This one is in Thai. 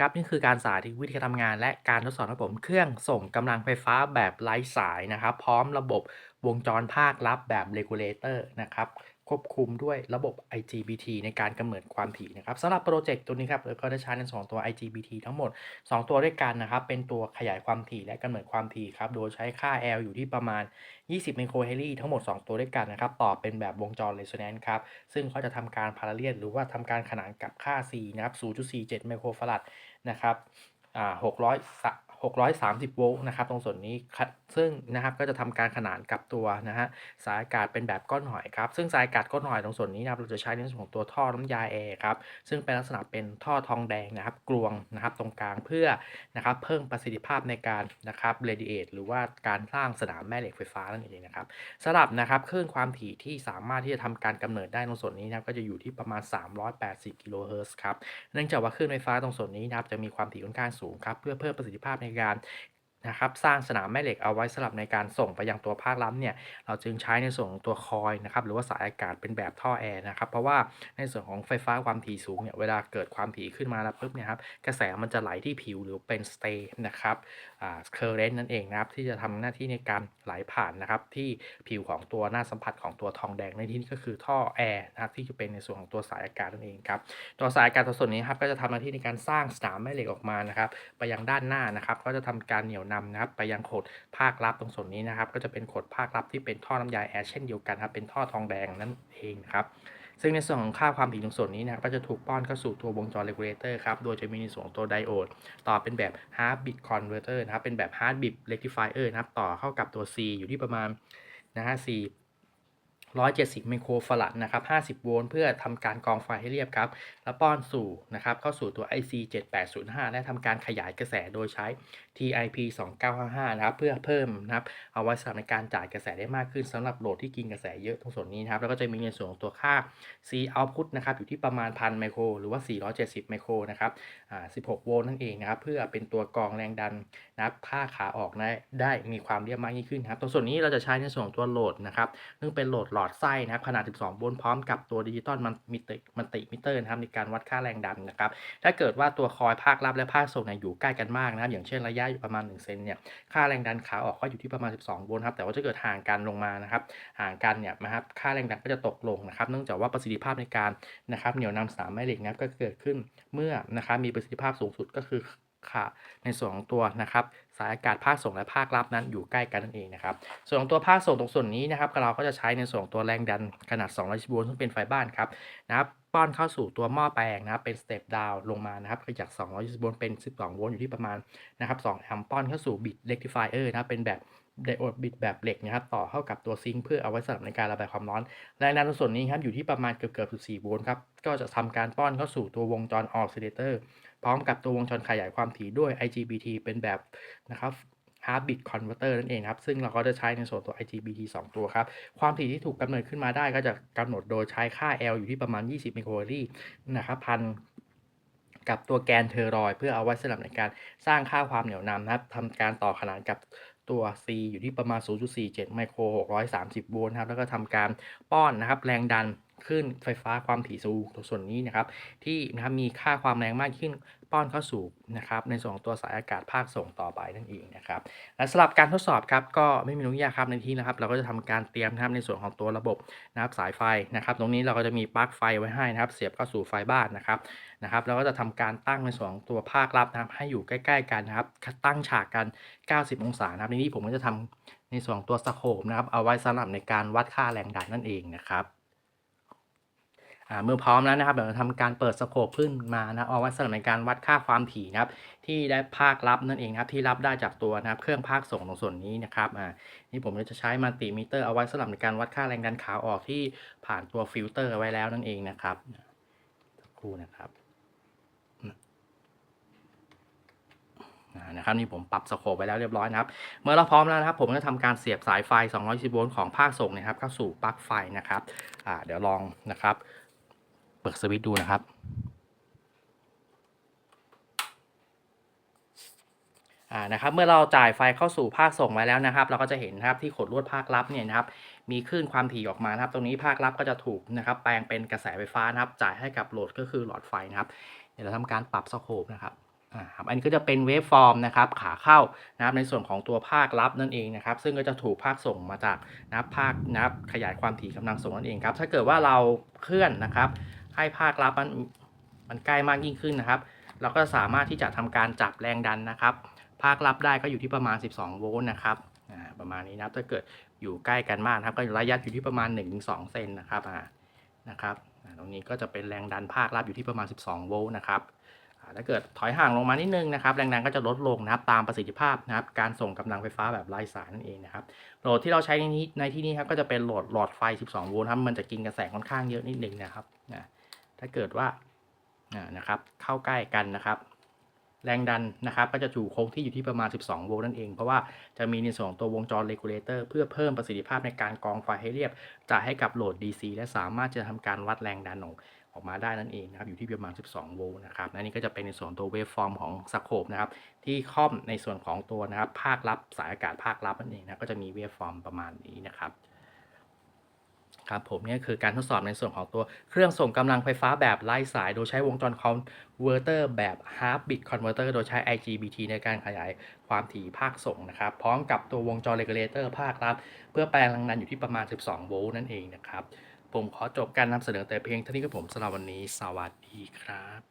ครับนี่คือการสาธิตวิธีการทำงาน และการทดสอบระบบเครื่องส่งกำลังไฟฟ้าแบบไร้สายนะครับ พร้อมระบบวงจรภาครับแบบเรกูลเลเตอร์นะครับ ควบคุมด้วยระบบ IGBT ในการกำเนิดความถี่นะครับสำหรับโปรเจกต์ตัวนี้ครับเราก็ได้ใช้ในสองตัว IGBT ทั้งหมด 2 ตัวด้วยกันนะครับ เป็นตัวขยายความถี่และกำเนิดความถี่ครับ โดยใช้ค่า L อยู่ที่ประมาณ 20 ไมโครเฮนรี่ทั้งหมด 2 ตัวด้วยกันนะครับ ต่อเป็นแบบวงจร resonance ครับ ซึ่งเขาจะทำการพาราเลียนหรือว่าทำการขนานกับค่า C นะครับ 0.47 ไมโครฟาราดนะครับ อ่า600 630 โวลต์นะครับตรงส่วนนี้ซึ่งนะครับก็จะทำการขนานกับตัวนะฮะสายอากาศเป็นแบบก้อนหอยครับซึ่งสายอากาศก้อนหอยตรงส่วนนี้นะครับเราจะใช้ในส่วนของตัวท่อน้ำยาแอร์ครับซึ่งเป็นลักษณะเป็นท่อทองแดงนะครับกลวงนะครับตรงกลางเพื่อนะครับเพิ่มประสิทธิภาพในการนะครับเรดิเอตหรือว่าการสร้างสนามแม่เหล็กไฟฟ้านั่นเองนะครับสำหรับนะครับคลื่นความถี่ที่สามารถที่จะทำการกำเนิดได้ตรงส่วนนี้นะครับก็จะอยู่ที่ประมาณ 380 กิโลเฮิรตซ์ครับเนื่องจากว่าคลื่นไฟฟ้าตรงส่วนนี้นะครับจะมีความถี่ค่อนข้างสูงครับเพื่อเพิ่มประสิทธิภาพในการ นะครับสร้างสนามแม่เหล็กเอาไว้สำหรับในการส่งไปยังตัวภาคล้ำเนี่ยเราจึงใช้ในส่วนของตัวคอยนะครับหรือว่าสายอากาศเป็นแบบท่อแอร์นะครับเพราะว่าในส่วนของไฟฟ้าความถี่สูงเนี่ยเวลาเกิดความถี่ขึ้นมาแล้วปุ๊บเนี่ยครับกระแสมันจะไหลที่ผิวหรือเป็นสเตย์นะครับอ่าเคอร์เรนต์นั่นเองนะครับที่จะทำหน้าที่ในการไหลผ่านนะครับที่ผิวของตัวหน้าสัมผัสของตัวทองแดงในที่นี้ก็คือท่อแอร์นะครับที่จะเป็นในส่วนของตัวสายอากาศนั่นเองครับตัวสายอากาศตัวส่วนนี้ครับก็จะทำหน้าที่ในการสร้างสนามแม่เหล็กออกมานะครับไปยังด้านหน้านะครับก็จะทำการเหนี่ยวนำนะครับไปยังโขดภาครับตรงส่วนนี้นะครับ ก็จะเป็นโขดภาครับที่เป็นท่อน้ำยาแอร์เช่นเดียวกันครับเป็นท่อทองแดงนั่นเองครับซึ่งในส่วนของค่าความถี่ตรงส่วนนี้นะครับก็จะถูกป้อนเข้าสู่ตัววงจรเรลูเลเตอร์ครับ โดยจะมีในส่วนของตัวไดโอด ต่อเป็นแบบ hard bit converter นะครับ เป็นแบบ hard bit rectifier นะครับ ต่อเข้ากับตัว C อยู่ที่ประมาณนะฮะ C 170 ไมโครฟาราดนะครับ 50 โวลต์เพื่อทำการกรองไฟให้เรียบครับ แล้วป้อนสู่นะครับเข้าสู่ตัว IC 7805 และทำการขยายกระแสโดยใช้ TIP 2955 นะครับ เพื่อเพิ่มนะครับ เอาไว้สำหรับในการจ่ายกระแสได้มากขึ้นสำหรับโหลดที่กินกระแสเยอะตรงส่วนนี้นะครับ แล้วก็จะมีในส่วนของตัวค่า C output นะครับ อยู่ที่ประมาณ1,000ไมโครหรือว่า 470 ไมโครนะครับอ่า16 โวลต์นั่นเองนะครับ เพื่อเป็นตัวกรองแรงดันนะครับค่าขาออกได้ได้มีความเรียบมากยิ่งขึ้นครับตรงส่วนนี้เราจะใช้ในส่วนของตัวโหลดนะครับซึ่งเป็นโหลดลอดไส้นะครับขนาด 12 โวลต์พร้อมกับตัวดิจิตอลมันมิติมันติมิเตอร์นะครับในการวัดค่าแรงดันนะครับถ้าเกิดว่าตัวคอยภาครับและภาคส่งเนี่ยอยู่ใกล้กันมากนะครับอย่างเช่นระยะอยู่ประมาณ 1 เซนเนี่ยค่าแรงดันขาออกก็อยู่ที่ประมาณ 12 โวลต์ครับแต่ว่าถ้าเกิดห่างกันลงมานะครับห่างกันเนี่ยนะครับค่าแรงดันก็จะตกลงนะครับเนื่องจากว่าประสิทธิภาพในการนะครับเหนี่ยวนำสนามแม่เหล็กนะครับก็เกิดขึ้นเมื่อนะครับมีประสิทธิภาพสูงสุดก็คือ ค่ะในส่วนของตัวนะครับสายอากาศภาคส่งและภาครับ นั้นอยู่ใกล้กันนั่นเองนะครับส่วนของตัวภาคส่งตรงส่วนนี้นะครับเราก็จะใช้ในส่วนตัวแรงดันขนาด200โวลต์ซึ่งเป็นไฟบ้านครับนะครับป้อนเข้าสู่ตัวหม้อแปลงนะครับเป็นสเต็ปดาวลงมานะครับจาก 220โวลต์เป็น 12 โวลต์อยู่ที่ประมาณนะครับ2แอมป์ป้อนเข้าสู่บิตเลกติฟายเออร์นะเป็นแบบ ไดโอดบิตแบบเหล็กนะครับต่อเข้ากับตัวซิงค์เพื่อเอาไว้สำหรับในการระบายความร้อน แรงดันส่วนนี้ครับอยู่ที่ประมาณเกือบเกือบ14โวลต์ครับก็จะทำการป้อนเข้าสู่ตัววงจรออ s ซิเลเตอร์พร้อมกับตัววงจรขยายความถี่ด้วย IGBT เป็นแบบนะครับ hard bit converter นั่นเองครับ ซึ่งเราก็จะใช้ในส่วนตัว IGBT 2 ตัวครับ ความถี่ที่ถูกกำเนิดขึ้นมาได้ก็จะกำหนดโดยใช้ค่า L อยู่ที่ประมาณ 20ไมโครเฮนรี่นะครับพันกับตัวแกนเทอรอย เพื่อเอาไว้สำหรับในการสร้างค่าความเหนี่ยวนำนะครับทำการต่อขนานกับ ตัว C อยู่ที่ประมาณ 0.47 ไมโคร 630 โวลต์ครับ แล้วก็ทำการป้อนนะครับ แรงดัน ขึ้นไฟฟ้าความถี่สูงตัวส่วนนี้นะครับ ที่นะครับมีค่าความแรงมากขึ้นป้อนเข้าสู่นะครับในส่วนของตัวสายอากาศภาคส่งต่อไปนั่นเองนะครับและสำหรับการทดสอบครับก็ไม่มีนุ่งยากครับในที่นะครับ เราก็จะทำการเตรียมนะครับในส่วนของตัวระบบนะครับสายไฟนะครับ ตรงนี้เราก็จะมีปลั๊กไฟไว้ให้นะครับ เสียบเข้าสู่ไฟบ้านนะครับนะครับเราก็จะทำการตั้งในส่วนของตัวภาครับนะครับ ให้อยู่ใกล้ ๆ กันนะครับ ตั้งฉากกัน 90 องศานะครับในนี้ผมก็จะทำในส่วนของตัวสโคปนะครับเอาไว้สำหรับในการวัดค่าแรงดันนั่นเองนะครับ เมื่อพร้อมแล้วนะครับเดี๋ยวเราทำการเปิดสโคปขึ้นมานะเอาไว้สำหรับในการวัดค่าความถี่นะครับที่ได้ภาครับนั่นเองครับที่รับได้จากตัวนะครับเครื่องภาคส่งตรงส่วนนี้นะครับอ่านี่ผมจะใช้มัลติมิเตอร์เอาไว้สำหรับในการวัดค่าแรงดันขาออกที่ผ่านตัวฟิลเตอร์ไว้แล้วนั่นเองนะครับสักครู่นะครับนะครับนี่ผมปรับสโคปไว้แล้วเรียบร้อยนะครับ เมื่อเราพร้อมแล้วนะครับ ผมก็จะทำการเสียบสายไฟ 210 โวลต์ของภาคส่งนะครับเข้าสู่ปลั๊กไฟนะครับอ่าเดี๋ยวลองนะครับ เปิดสวิตช์ดูนะครับ อ่า นะครับ เมื่อเราจ่ายไฟเข้าสู่ภาคส่งไว้แล้วนะครับ เราก็จะเห็นนะครับที่ขดลวดภาครับเนี่ยนะครับ มีคลื่นความถี่ออกมานะครับ ตรงนี้ภาครับก็จะถูกนะครับ แปลงเป็นกระแสไฟฟ้านะครับ จ่ายให้กับโหลดก็คือหลอดไฟนะครับ เดี๋ยวเราทำการปรับสโคปนะครับอ่าครับอันนี้ก็จะเป็นเวฟฟอร์มนะครับขาเข้านะครับในส่วนของตัวภาครับนั่นเองนะครับ ซึ่งก็จะถูกภาคส่งมาจากนับภาคนับขยายความถี่กำลังส่งนั่นเองครับถ้าเกิดว่าเราเคลื่อนนะครับ ให้ภาครับ มันมันใกล้มากยิ่งขึ้นนะครับ เราก็สามารถที่จะทำการจับแรงดันนะครับ ภาครับได้ก็อยู่ที่ประมาณ 12 โวลต์นะครับอ่าประมาณนี้นะถ้าเกิดอยู่ใกล้กันมากนะครับก็ระยะอยู่ที่ประมาณ 1-2 เซนนะครับอ่านะครับอ่าตรงนี้ก็จะเป็นแรงดันภาครับอยู่ที่ประมาณ 12 โวลต์นะครับอ่าถ้าเกิดถอยห่างลงมานิดนึงนะครับ แรงดันก็จะลดลงนะครับตามประสิทธิภาพนะครับ การส่งกำลังไฟฟ้าแบบไร้สายนั่นเองนะครับโหลดที่เราใช้ในนี้ในที่นี้ครับก็จะเป็นโหลดหลอดไฟ 12 โวลต์ครับมันจะกินกระแสค่อนข้างเยอะนิดนึงนะครับนะ ถ้าเกิดว่านะครับเข้าใกล้กันนะครับ แรงดันนะครับก็จะถูกคงที่อยู่ที่ประมาณ 12 โวลต์นั่นเอง เพราะว่าจะมีในส่วนของตัววงจรเรกูเลเตอร์เพื่อเพิ่มประสิทธิภาพในการกรองไฟให้เรียบจะให้กับโหลด DC และสามารถจะทำการวัดแรงดันของออกมาได้นั่นเองนะครับอยู่ที่ประมาณ 12 โวลต์นะครับและนี่ก็จะเป็นในส่วนตัวเวฟฟอร์มของสโคปนะครับที่ค่อมในส่วนของตัวนะครับภาครับสายอากาศภาครับนั่นเองนะก็จะมีเวฟฟอร์มประมาณนี้นะครับ ครับผมนี่คือการทดสอบในส่วนของตัวเครื่องส่งกำลังไฟฟ้าแบบไร้สาย โดยใช้วงจรคอนเวอร์เตอร์แบบ half bit converter โดยใช้ IGBT ในการขยายความถี่ภาคส่งนะครับ พร้อมกับตัววงจรเรกูเลเตอร์ภาครับ เพื่อแปลงแรงดันอยู่ที่ประมาณ 12 โวลต์นั่นเองนะครับ ผมขอจบการนำเสนอแต่เพียงเท่านี้ครับผมสำหรับวันนี้ สวัสดีครับ